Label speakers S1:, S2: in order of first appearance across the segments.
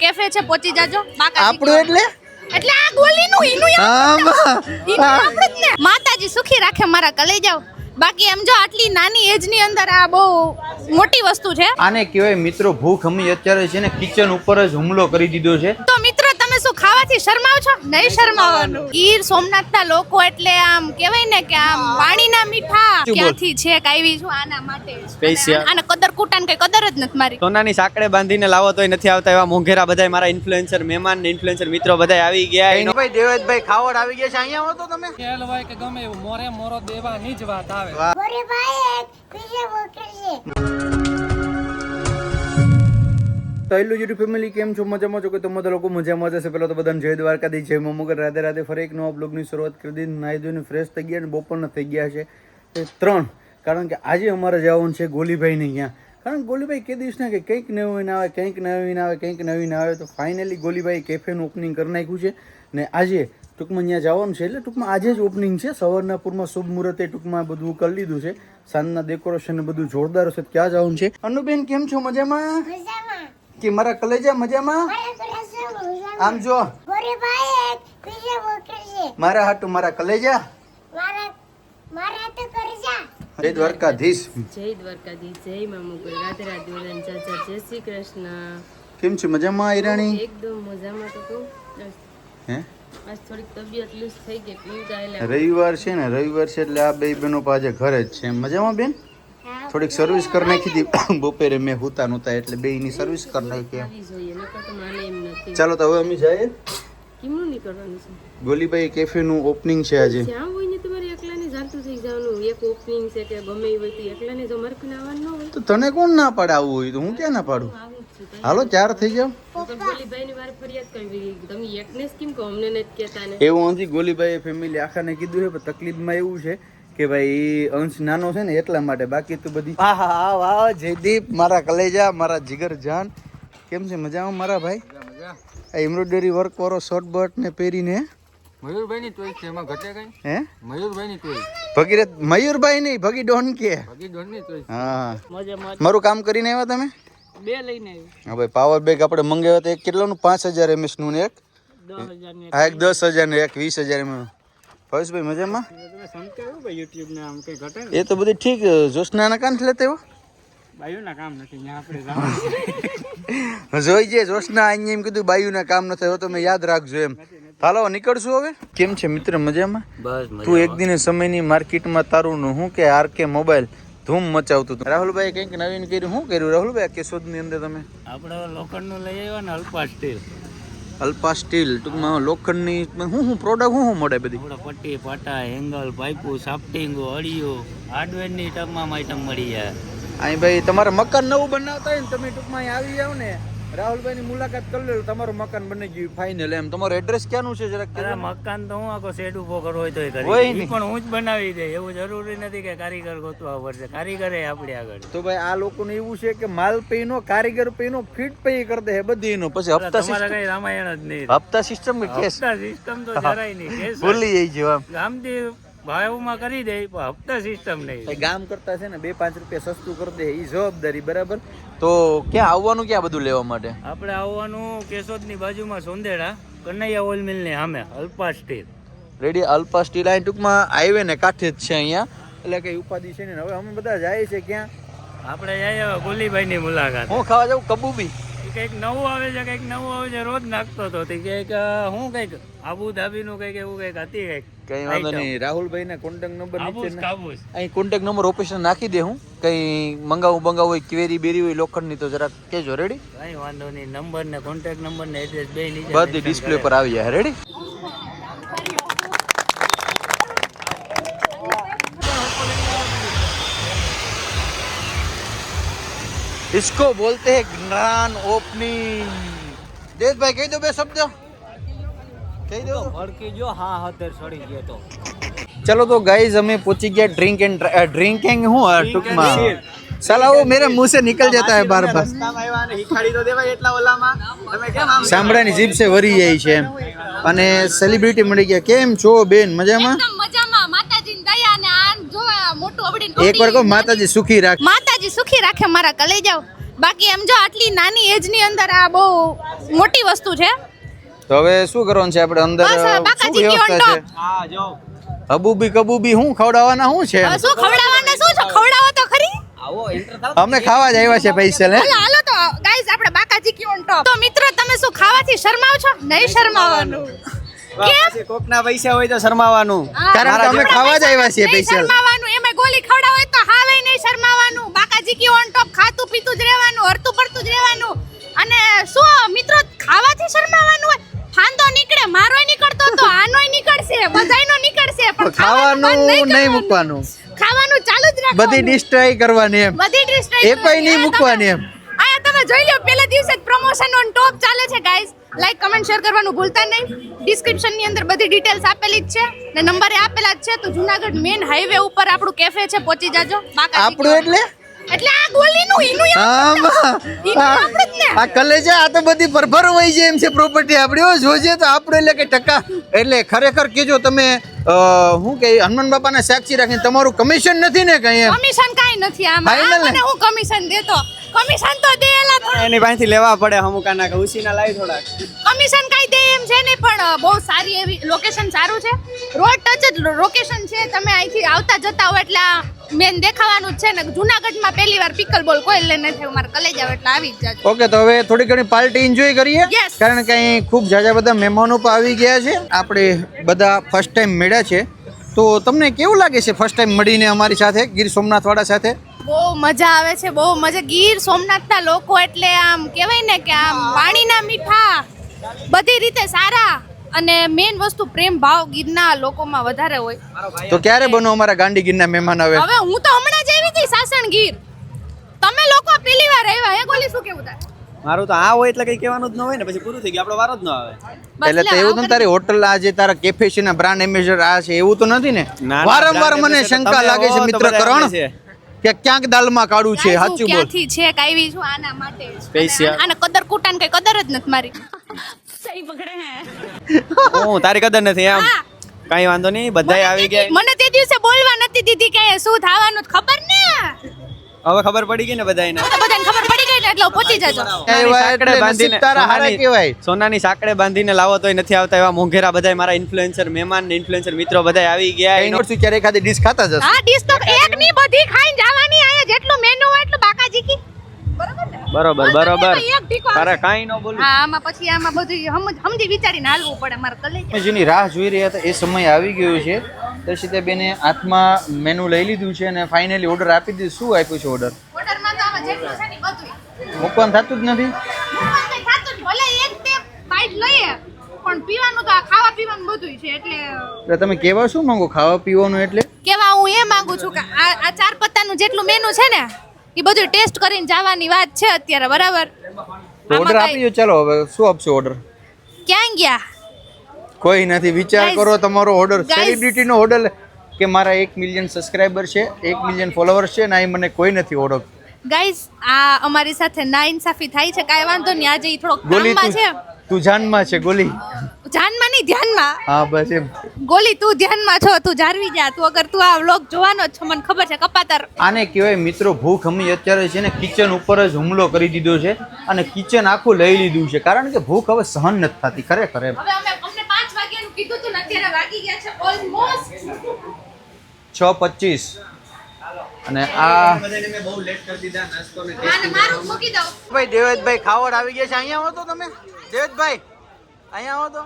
S1: Cafe છે પહોંચી જાજો.
S2: આપણું એટલે?
S1: એટલે આ ગોલીનું ઈનું યાદ ને. માતાજી સુખી રાખે મારા કલેજાઓ બાકી એમ જો આટલી નાની એજની અંદર આ બહુ મોટી વસ્તુ છે.
S2: આને કહેવાય મિત્રો ભૂખ. અમી અત્યારે છે ને કિચન ઉપર જ હુમલો કરી દીધો છે.
S1: તો તમે શું ખાવાથી શરમાવ છો? નહીં શરમાવાનું. ગીર સોમનાથના લોકો એટલે આમ કહેવાય ને કે આમ પાણીના મીઠા? ક્યાંથી છે કાવી છું આના માટે?
S3: સ્પેશિયલ.
S1: આને કદર કુટાન કઈ કદર જ નથી મારી.
S3: સોનાની સાંકળે બાંધીને લાવો તોય નથી આવતા એવા મોંઘેરા બધા મારા ઇન્ફ્લુએન્સર મહેમાન ઇન્ફ્લુએન્સર મિત્રો બધા આવી ગયા. એનો
S2: ભાઈ દેવેશભાઈ ખાવડ આવી ગયા છે અહીંયા હો તો તમે.
S4: ખેલ હોય કે ગમે એવું મોરે મોરો દેવાની જ વાત આવે.
S5: ભાઈ એક પીઝા
S2: તો હેલો યુટ્યુબ ફેમિલી, કેમ છો? મજામાં છો? કે તમે બધા લોકો મજામાં જશે પહેલાં તો બધાને જય દ્વારકાથી જય મમ્મગર રાધે રાધે ફરી એક નવા બ્લોગની શરૂઆત કરી દીધી નાહી ધોઈને ફ્રેશ થઈ ગયા અને બપોરના થઈ ગયા છે. એ ત્રણ, કારણ કે આજે અમારે જવાનું છે ગોલીભાઈને અહીંયા કારણ ગોલીભાઈ કે દિવસ ના કે કંઈક નવીન આવે, કંઈક નવીન આવે, કંઈક નવીન આવે, તો ફાઇનલી ગોલીભાઈ કેફેનું ઓપનિંગ કરી નાખ્યું છે. ને આજે ટૂંકમાં અહીંયા જવાનું છે. એટલે ટૂંકમાં આજે જ ઓપનિંગ છે. સવારના પૂરમાં શુભ મુહૂર્તે ટૂંકમાં બધું કરી લીધું છે. સાંજના ડેકોરેશન બધું જોરદાર હશે ક્યાં જવાનું છે? અનુબેન, કેમ છો? મજામાં. કે મારા કલેજા મજામાં? આમ જો. મારા હાટુ મારા કલેજા?
S5: મારા મારા તો કરજા
S2: જય દ્વારકાધીશ.
S6: જય દ્વારકાધીશ જય મા મુગલ. રાધે રાધે ચાચા જય શ્રી કૃષ્ણ.
S2: કેમ છે? મજામાં ઈરાણી?
S6: એકદમ મજામાં તો કહું.
S2: હે?
S6: આજ થોડીક તબિયત લૂઝ થઈ ગઈ પીવું
S2: રવિવાર છે ને રવિવાર છે એટલે આ બે બહેનો પાછે ઘરે જ છે. મજામાં બેન? થોડીક સર્વિસ કરી નાખી હતી. બપોરે મેં હુતા નહોતા એટલે બે ની સર્વિસ કરી નાખી ચાલો તો હવે અમે જઈએ.
S6: ગોલીભાઈ
S2: કેફે નું ઓપનિંગ છે આજે.
S6: હોય ને તમારે એકલાને જાણતું થઈ જવાનું. એક ઓપનિંગ છે કે ગમે એ હોય તો
S2: તને કોણ ના પાડે આવવું હોય તો હું ક્યાં ના પાડું? હાલો ચાર થઈ જાવ એવું નથી ગોલીબાઈ ફેમિલી આખાને કીધું છે પણ તકલીફમાં એવું છે કે ભાઈ અંશ નાનો છે ને એટલા માટે. બાકી તો બધી આહ હા વાહ જયદીપ મારા કલેજા મારા જીગર જાન. કેમ છે? મજામાં મારા ભાઈ? આ એમ્બ્રોઇડરી વર્ક વાળો શોર્ટ બટ ને પહેરીને.
S4: મયુરભાઈ ની ચોઈસ છે એમાં ઘટે કઈ?
S2: હે?
S4: મયુરભાઈ ની
S2: ભગીરથ મયુરભાઈ નહીં ભગી ડોન કે.
S4: ની
S2: હા. મારું કામ કરીને આવ્યા તમે?
S6: બે લઈને
S2: હા ભાઈ પાવર બેગ આપણે મંગાવ્યા તો એક કેટલાનું? પાંચ હજાર એમએસનું ને એક? હા એક દસ હજાર ને એક વીસ હજાર એમ ભાઈ મજામાં એ તો બધી ઠીક જોશના કાન લેતે
S4: કામ નથી આપણે
S2: જોઈ જે જોશના અહીંયા એમ કીધું બાયુના કામ ન થાય તો મેં યાદ રાખજો એમ. હાલો નીકળશું હવે? કેમ છે મિત્ર મજામાં?
S3: બસ
S2: તું એક દિને સમયની માર્કેટમાં તારું નું હું કે આર કે મોબાઈલ ધૂમ મચાવતું હતું? રાહુલભાઈ કંઈક નવીન કર્યું શું કર્યું? રાહુલભાઈ કેશોદની અંદર તમે?
S4: આપણે લોખંડનું લઈ આવ્યા ને અલ્પા સ્ટીલ.
S2: અલ્પા સ્ટીલ ટૂંકમાં લોખંડની શું શું પ્રોડક્ટ શું શું મળે બધી?
S4: પટ્ટી પાટા એંગલ પાઇપો સાફ્ટિંગો અળીઓ હાર્ડવેરની તમામ આઈટમ મળી જાય.
S2: અહીં ભાઈ તમારે મકાન નવું બનાવતા હોય ને તમે ટૂંકમાં આવી જાવ ને રાહુલભાઈની મુલાકાત કરી લેલું તમારું મકાન બની ગયું ફાઇનલ એમ. તમારું એડ્રેસ ક્યાંનું છે જરાક
S4: મકાન તો હું આખો શેડ ઊભો કરવો હોય તોય કરી.
S2: હોય. ને.
S4: ઈ પણ હું જ બનાવી દે એવું જરૂરી નથી કે કારીગર ગોતવા પડશે. કારીગર આપણે આગળ.
S2: તો ભાઈ આ લોકોને એવું છે કે માલ પૈનો કારીગર પૈનો ફીટ પે કરી દે બધી નો પછી હપ્તા સિસ્ટમ
S4: કઈ રામાયણ જ નહીં.
S2: હપ્તા સિસ્ટમ કે કેસ.
S4: સિસ્ટમ તો જરાય નહીં કેસ
S2: ભૂલી જઈ આમ
S4: ગામથી ભાવમાં કરી દે પણ હપ્તા સિસ્ટમ નહીં.
S2: ગામ કરતા છે ને બે પાંચ રૂપિયા સસ્તું કરી દે એ જવાબદારી બરાબર? તો ક્યાં આવવાનું ક્યાં બધું લેવા માટે?
S4: આપણે આવવાનું કેશોદની બાજુમાં સોંદેડા કનૈયા ઓઇલ મિલની સામે Alpa steel
S2: ready Alpa steel આ ટૂંકમાં હાઈવે ને કાંઠે જ છે અહીંયા. એટલે કઈ ઉપાધિ છે ને હવે અમે બધા જાય છે ક્યાં?
S4: આપણે જઈએ ગોલીભાઈ ની મુલાકાત.
S2: હું ખાવા જાઉં? કબૂબી?
S4: કંઈક નવું આવે છે કંઈક નવું આવે છે રોજ નાખતો હતો તે કંઈક હું કંઈક આબુ ધાબી નું કંઈક એવું કંઈક હતી કંઈક.
S2: કઈ વાંધો નહીં રાહુલભાઈ ના કોન્ટેક્ટ નંબર
S4: આબુસ
S2: નીચે
S4: કાબુસ
S2: અહીં કોન્ટેક્ટ નંબર ઓપરેશન નાખી દે હું કઈ મંગાવું બંગાવું હોય ક્વેરી બેરી હોય લોખંડની તો જરાક કેજો રેડી
S4: કઈ વાંધો નહીં નંબર ને કોન્ટેક્ટ નંબર ને એડ્રેસ બે નીચે
S2: બધી
S4: mention
S2: ડિસ્પ્લે
S4: કરે.
S2: પર આવી જાય રેડી इसको बोलते हैं ज्ञान ओपनिंग દેશભાઈ કહી દો બે શબ્દ કહી
S4: તો
S2: ચલો તો ગાઈઝ અમે પહોંચી ગયા ડ્રિંક એન્ડ ડ્રિંક એન્ડ હું ટૂંકમાં? સાલા વો મેરે મુંહ સે નિકલ જતા હે બાર બાર સાંભળાની જીભ છે વરી જાય છે અને સેલિબ્રિટી મળી ગયા. કેમ છો બેન? મજામાં? એક વાર કહો માતાજી સુખી રાખે.
S1: માતાજી સુખી રાખે મારા કલેજાઓ. બાકી એમ જો આટલી નાની એજની અંદર આ બહુ મોટી વસ્તુ છે.
S2: તો હવે શું કરવાનું છે આપણે અંદર? શું વ્યવસ્થા છે.
S3: હા જો.
S2: હબુબી કબુબી શું ખવડાવવાના શું છે
S1: શું ખવડાવવાના? શું છે? ખવડાવો તો ખરી.
S3: આવો એન્ટર થાવ
S2: અમે ખાવા જ આવ્યા છે પૈસા ને
S1: હાલો તો ગાઈસ આપણે બાકાજી કી ઓન ટોપ તો મિત્રો તમે શું ખાવાથી શરમાવ છો? નહીં શરમાવાનું.
S3: કોકના પૈસા હોય તો શરમાવાનું.
S2: કારણ કે અમે ખાવા જ આવ્યા છીએ
S1: નહીં શરમાવાનું. એમાં ગોલી ખવડાવ હોય તો હાવે નહીં શરમાવાનું. બાકાજી કી ઓન ટોપ ખાતું પીતું જ રહેવાનું હરતું ફરતું જ રહેવાનું. અને શું મિત્રો ખાવાથી શરમાવાનું હોય? ફાંદો નીકળે મારોય નીકળતો તો આનોય નીકળશે બધાયનો નીકળશે. પણ
S2: ખાવાનું નહીં મૂકવાનું.
S1: ખાવાનું ચાલુ જ રાખવાનું.
S2: બધી ડિશ ટ્રાય કરવાની એમ.
S1: બધી
S2: એ કોઈ નહીં મૂકવાની એમ.
S1: આયા તમે જોઈ લો પહેલા દિવસે જ પ્રમોશન ઓન ટોપ ચાલે છે ગાઈઝ લાઈક કમેન્ટ શેર કરવાનું ભૂલતા નહીં. ડિસ્ક્રિપ્શનની અંદર બધી ડિટેલ્સ આપેલી જ છે ને નંબરે આપેલા જ છે. તો જુનાગઢ મેઇન હાઈવે ઉપર આપણું કેફે છે પહોંચી જાજો.
S2: આપણું એટલે?
S1: એટલે આ ગોલીનું ઈનું
S2: આ કલેજા આ તો બધી પરભર હોય છે એમ છે પ્રોપર્ટી આપણી. હો જોજે તો આપણે એટલે કે ટકા એટલે ખરેખર કેજો તમે હું કે હનુમાન બાપાને સાક્ષી રાખીને તમારું કમિશન નથી ને કઈ
S1: કમિશન કાઈ નથી આમાં.
S2: ને?
S1: મને હું કમિશન દેતો? કમિશન તો દેલા
S3: એની પાસેથી લેવા પડે હમુકાના કે ઉસીના લાવી થોડા
S1: કમિશન કાઈ દે એમ છે નહીં પણ બહુ સારી એવી લોકેશન સારું છે. રોડ ટચ જ લોકેશન છે. તમે અહીંથી આવતા જતા હો એટલે મેન દેખાવાનું જ છે ને જુનાગઢમાં પહેલી વાર પિકલ બોલ કોઈ લઈને થયું મારા કલેજ આવે એટલે આવી જ જાજો.
S2: ઓકે તો હવે થોડી ઘણી પાર્ટી એન્જોય કરીએ. કારણ કે અહીં ખૂબ જાજા બધા મહેમાનો પણ આવી ગયા છે. આપણે બધા ફર્સ્ટ ટાઈમ મળ્યા છે. તો તમને કેવું લાગે છે ફર્સ્ટ ટાઈમ મળીને અમારી સાથે ગીર સોમનાથ વાળા સાથે?
S1: બહુ મજા આવે છે બહુ મજા. ગીર સોમનાથના લોકો એટલે આમ કહેવાય ને કે આમ પાણીના મીઠા બધી રીતે સારા. અને મેઇન વસ્તુ પ્રેમ ભાવ ગીરના લોકોમાં વધારે હોય.
S2: તો ક્યારે બનો અમારા ગાંડી ગીરના મહેમાન આવે
S1: હવે હું તો હમણાં જ આવી હતી સાસણ ગીર. તમે લોકો પેલી વાર આવ્યા હે ગોલી શું કેવું થાય
S3: મારું તો આ હોય એટલે કઈ કહેવાનું જ ન હોય ને પછી પૂરું થઈ ગયું. આપણો વારો જ ન આવે.
S2: એટલે તો એવું તો તારી હોટલ આ જે તારા કેફે છે ને બ્રાન્ડ એમ્બેસેડર આ છે એવું તો નથી ને? વારંવાર મને શંકા લાગે છે મિત્ર કરણ કે ક્યાંક દાલમાં કાઢું છે સાચું બોલ.
S1: ક્યાંથી છે કાવી છું આના માટે
S3: સ્પેશિયલ
S1: આને કદર કુટાન કઈ કદર જ નથી મારી.
S3: હું. તારી કદર નથી એમ. કઈ વાંધો નહીં બધાય આવી ગયા.
S1: મને તે દિવસે બોલવા નથી દીધી કે શું થવાનું ખબર ને?
S3: હવે ખબર પડી ગઈ ને બધાયને?
S1: બધાને ખબર પડી ગઈ એટલે પહોંચી જજો.
S2: એવા એટલે તારા હારા કહેવાય.
S3: સોનાની સાકડે બાંધીને લાવો તોય નથી આવતા એવા મોંઘેરા બધાય મારા ઇન્ફ્લુએન્સર મહેમાન ને ઇન્ફ્લુએન્સર મિત્રો બધાય આવી ગયા. એનો-
S2: શું ક્યારે ખાધી ડીશ ખાતા જશે?
S1: હા ડિશ તો એક ની બધી ખાઈને જવાની આયા જેટલું મેનુ હોય એટલું બાકાજી કી બરોબર
S3: બરોબર.
S1: તો
S3: તારે કાંઈ ન બોલું
S1: હા આમાં પછી આમાં બધું સમજ- સમજી વિચારીને હાલવું પડે મારે કલે.
S2: જેની રાહ જોઈ રહ્યા હતા એ સમય આવી ગયો છે. દર્શિતા બેને હાથમાં મેનુ લઈ લીધું છે અને ફાઇનલી ઓર્ડર આપી દીધું. શું આપ્યું છે ઓર્ડર
S1: ઓર્ડરમાં તો આમાં જેટલું છે ને બધું
S2: મૂકવાનું થતું જ નથી?
S1: ભલે એક બે બાઈટ લઈએ પણ પીવાનું તો આ ખાવા પીવાનું બધું છે એટલે
S2: એટલે તમે કેવા શું માંગો? ખાવા પીવાનું એટલે?
S1: કેવા હું એ માંગુ છું કે આ આ ચાર પત્તાનું જેટલું મેનુ છે ને એ બધું ટેસ્ટ કરીને જવાની વાત છે અત્યારે બરાબર?
S2: ઓર્ડર
S1: આમાં
S2: આપી દો ચાલો હવે શું આપશો ઓર્ડર
S1: ક્યાં ગયા?
S2: કોઈ નથી વિચાર કરો તમારો ઓર્ડર સેલિબ્રિટીનો ઓર્ડર કે મારા એક મિલિયન સબસ્ક્રાઇબર છે એક મિલિયન ફોલોવર્સ છે ને એ મને કોઈ નથી ઓળખ
S1: ગાઈઝ આ અમારી સાથે ના ઇન્સાફી થાય છે કાંઈ વાંધો નહીં આજે થોડોક
S2: ગોલી
S1: છે.
S2: તું જાનમાં છે ગોલી.
S1: જાનમાં નહીં ધ્યાનમાં.
S2: હા બસ એમ.
S1: ગોલી તું ધ્યાનમાં છો તું જારવી જા. તું અગર તું આ વ્લોગ જોવાનો જ છો મને ખબર છે કપાતર.
S2: આને કહેવાય મિત્રો ભૂખ અમી અત્યારે છે ને કિચન ઉપર જ હુમલો કરી દીધો છે અને કિચન આખું લઈ લીધું છે. કારણ કે ભૂખ હવે સહન નથી થતી ખરેખર એમ.
S1: છે
S2: પચીસ. અને આ ભાઈ દેવેદભાઈ ખાવડ આવી ગયા છે. અહીંયા આવો તો તમે. દેવેદભાઈ અહીંયા આવો તો.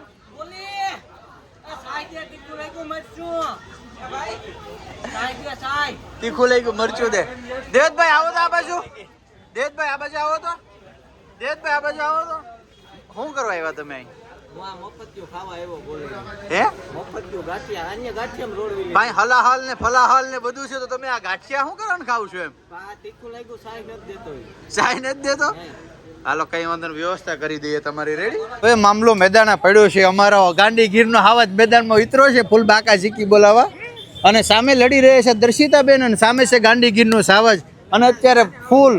S2: તીખું લઈ ગયું મરચું દે. દેવતભાઈ આવો તો આ બાજુ. દેવેશભાઈ આ બાજુ આવો તો. દેવેશભાઈ આ બાજુ આવો તો. શું કરવા આવ્યા તમે અહીં? હે ભાઈ હલાહલ ને ફલાહલ ને બધું છે તો તમે આ ગાંઠિયા શું કરવાનું ખાવ છો એમ? તીખું લાગ્યું સાઈ નથી દેતો હાલો, કઈ વાંધો વ્યવસ્થા કરી દઈએ, તમારી રેડી હવે મામલો મેદાના પડ્યો છે, અમારો ગાંડી ગીરનો હાવજ મેદાનમાં ઉતરો છે, ફૂલ બાકા ઝીકી બોલાવા અને સામે લડી રહ્યા છે દર્શિતાબેન અને સામે છે ગાંડી ગીરનો સાવજ. અને અત્યારે ફૂલ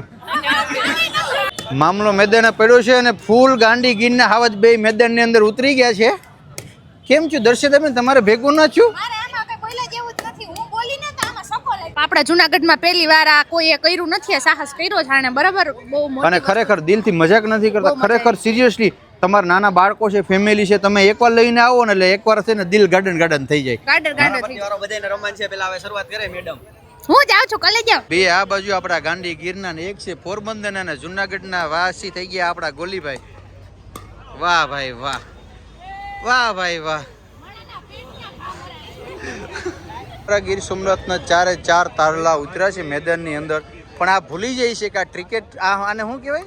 S2: મામલો મેદાને પડ્યો છે અને ફૂલ ગાંડી ગીરના હાવજ બે મેદાનની અંદર ઉતરી ગયા છે. કેમ છું દર્શિતાબેન, તમારે ભેગું ન થયું
S1: મારે આમાં કઈ બોલ્યા જેવું જ નથી હું બોલી ને તો આમાં સકો લાગ્યો આપણા જુનાગઢમાં પહેલી વાર આ કોઈએ કર્યું નથી આ સાહસ કર્યો છે આણે. બરાબર? બહુ
S2: અને. ખરેખર દિલથી મજાક નથી કરતા. ખરેખર સિરિયસલી તમારા નાના બાળકો છે ફેમિલી છે તમે એકવાર લઈને આવો ને એટલે એકવાર છે ને દિલ ગાર્ડન ગાર્ડન થઈ જાય.
S1: ગાર્ડન ગાર્ડન થઈ
S3: જાય બધાને રમવાનું છે પેલા હવે શરૂઆત કરે મેડમ
S1: હું જાઉં છું કલે જાઉં.
S2: બે આ બાજુ આપણા ગાંડી ગીરના ને એક છે પોરબંદર અને જુનાગઢના વાસી થઈ ગયા આપણા ગોલીભાઈ. વાહ ભાઈ વાહ. વાહ ભાઈ વાહ. આપણા ગીર સોમનાથના ચારે ચાર તારલા ઉતર્યા છે મેદાનની અંદર. પણ આ ભૂલી જાય છે કે આ ક્રિકેટ આ આને શું કહેવાય?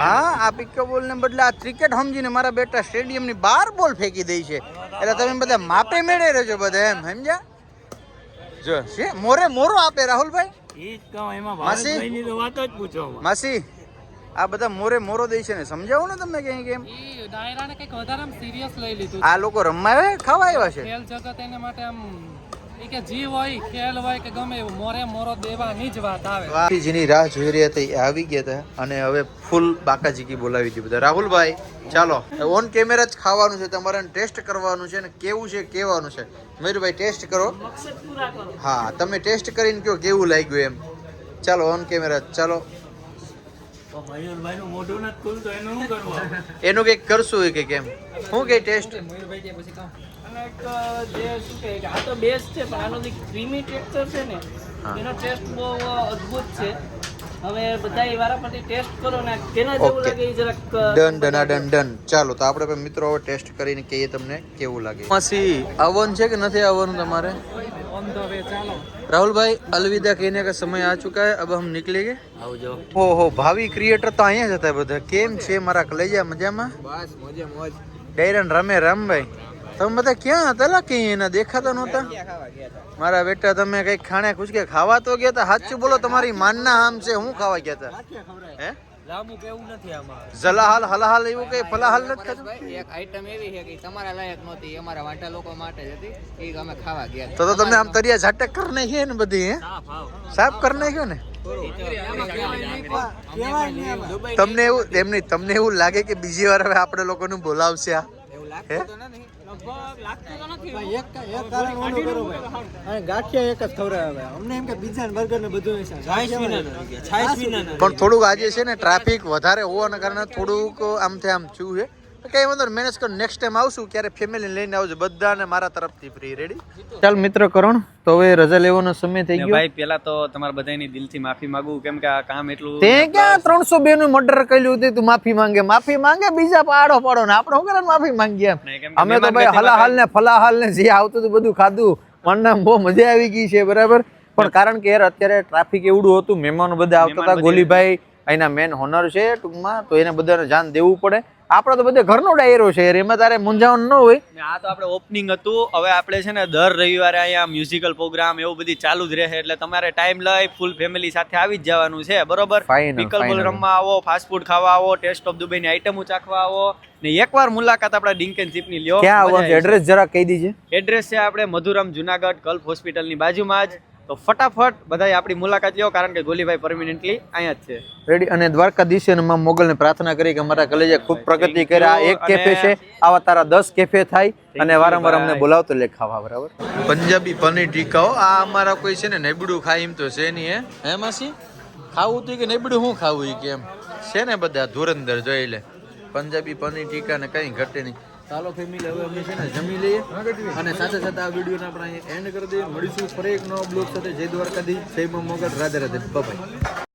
S2: હા આ પિક્કો બોલ ને બદલે આ ક્રિકેટ સમજીને મારા બેટા સ્ટેડિયમની બહાર બોલ ફેંકી દે છે. એટલે તમે બધા માપે મેળે રહેજો બધા એમ સમજ્યા? જો છે? મોરે મોરો આપે રાહુલભાઈ? માસી? માસી? આ બધા મોરે મોરો દે છે ને. સમજાવો ને તમને કઈ કેમ?
S7: ડાયરાને કંઈક વધારે સિરિયસ લઈ લીધું
S2: આ લોકો રમવા આવે? ખાવા આવ્યા છે?
S7: ખેલ જગત એને માટે આમ કે જીવ હોય ખેલ હોય કે ગમે એવું મોરે મોરો દેવાની જ વાત આવે.
S2: જેની રાહ જોઈ રહ્યા હતા એ આવી ગયા હતા અને હવે ફૂલ બાકાજીકી બોલાવી હતી બધા. રાહુલભાઈ ચાલો. ઓન કેમેરા જ ખાવાનું છે તમારે ટેસ્ટ કરવાનું છે ને કેવું છે કેવાનું છે. મયુરભાઈ ટેસ્ટ કરો. હા તમે ટેસ્ટ કરીને કયો કેવું લાગ્યું એમ. ચાલો ઓન કેમેરા ચાલો
S4: તો મયુરભાઈ નું મોઢું નથી ખુલતું એનું
S2: કંઈક કરશું કે કેમ? શું કે ટેસ્ટ?
S8: અને જે શું કહે કે આ તો બેસ્ટ છે પણ આનો જે ક્રીમી ટેક્સચર છે ને એનો ટેસ્ટ બહુ અદ્ભુત છે. હવે બધા
S2: મિત્રો ટેસ્ટ કરીને કહીએ તમને કેવું લાગે. માસી આવવાનું છે કે નથી આવવાનું તમારે? રાહુલભાઈ અલવિદા કહીને કે સમય આ ચુકા હે અબ હમ નિકલે ગે
S4: આવજો
S2: હો હો ભાવી ક્રિએટર તો અહીંયા જતા બધા. કેમ છે? મારા કલેજા મજામાં?
S3: બસ મોજે મોજ.
S2: ડાયરન રમે રામભાઈ. તમે બધા ક્યાં હતા? લા કઈ એના દેખાતા નહોતા? મારા બેટા તમે કઈ ખાણે ખુશકે ખાવા તો ગયા હતા. સાચું બોલો તમારી માનના આમ છે હું ખાવા ગયા હતા? હે?
S8: લાંબુ કેવું નથી આમાં?
S2: જલાહાલ હલાહાલ એવું કઈ ફલાહાલ નથી ખાધું?
S9: એક આઈટમ એવી છે કે તમારા લાયક નહોતી અમારા વાંટા લોકો માટે જ હતી. એ અમે ખાવા ગયા
S2: તો તો તમે આમ તરિયા ઝાટક કરી નાખી ને બધી હે? સાફ કરને ગયો ને? તમને એવું એમની તમને એવું લાગે કે બીજી વાર હવે આપણે લોકોનું બોલાવશે આ? પણ થોડુંક આજે છે ને ટ્રાફિક વધારે હોવાના કારણે થોડુંક આમથી આમ થયું છે તો કઈ વાંધો મેનેજ કરો. નેક્સ્ટ ટાઈમ આવશું ક્યારે ફેમિલી લઈને આવજો. બધાને મારા તરફથી ફ્રી રેડી ચાલ મિત્ર કરણ તો હવે રજા લેવાનો સમય થઈ
S3: ગયો. ભાઈ પેલા તો તમારા બધાની દિલથી માફી માંગુ. કેમ કે આ કામ એટલું
S2: તે ક્યાં ત્રણસો બે નું મર્ડર કર્યું હતું? તું માફી માંગે માફી માંગે બીજા પાડો પાડો ને. આપણે શું માફી માંગીએ અમે તો ભાઈ હલાહાલ ને ફલાહાલ ને જે આવતું હતું બધું ખાધું. મને બહુ મજા આવી ગઈ છે બરાબર? પણ કારણ કે યાર અત્યારે ટ્રાફિક એવડું હતું મહેમાનો બધા આવતા હતા. ગોલીભાઈ અહીંના મેન હોનર છે ટૂંકમાં તો એને બધાને જાન દેવું પડે. આપણે તો બધે ઘરનો ડાયરો છે એમાં તારે મૂંઝાવણ ન હોય.
S3: ને આ તો આપણે ઓપનિંગ હતું. હવે આપણે છે ને દર રવિવારે અહીંયા મ્યુઝિકલ પ્રોગ્રામ એવું બધી ચાલુ જ રહે એટલે તમારે ટાઈમ લઈ ફૂલ ફેમિલી સાથે આવી જ જવાનું છે બરોબર? બોલ રમવા આવો ફાસ્ટ ફૂડ ખાવા આવો ટેસ્ટ ઓફ દુબઈની આઈટમો ચાખવા આવો. ને એકવાર મુલાકાત આપણા ડિંકન ચીપની લ્યો
S2: ક્યાં આવવાનું એડ્રેસ જરા કહી દીજે.
S3: એડ્રેસ છે આપણે મધુરામ જુનાગઢ ગલ્ફ હોસ્પિટલની બાજુમાં જ. તો ફટાફટ બધાય આપણી મુલાકાત લ્યો કારણ કે ગોલીભાઈ પરમિનન્ટલી અહીંયા જ છે.
S2: રેડી અને દ્વારકાધીશ મા મોગલને પ્રાર્થના કરી કે અમારા કલેજે ખૂબ પ્રગતિ
S3: કર્યા.
S2: કરે આ એક કેફે છે આવા તારા દસ કેફે થાય અને વારંવાર અમને બોલાવતો લે ખાવા બરાબર? પંજાબી પનીર ટીકાઓ. આ અમારા કોઈ છે ને નેબડું ખાય એમ તો છે નહીં હે? હે માસી? ખાવું તો કે નેબડું? શું ખાવું કે એમ છે ને બધા ધુરંધર જોઈ લે. પંજાબી પનીર ટીકા ને કઈ ઘટે નહીં. ચાલો ફેમિલી હવે અમે છે ને જમી લઈએ. અને સાથે સાથે આ વિડીયોને આપણે એન્ડ કરી દઈએ. મળીશું ફરી એક નવો બ્લોગ સાથે. જય દ્વારકાધી જય મા મોગલ રાધે રાધે. બાય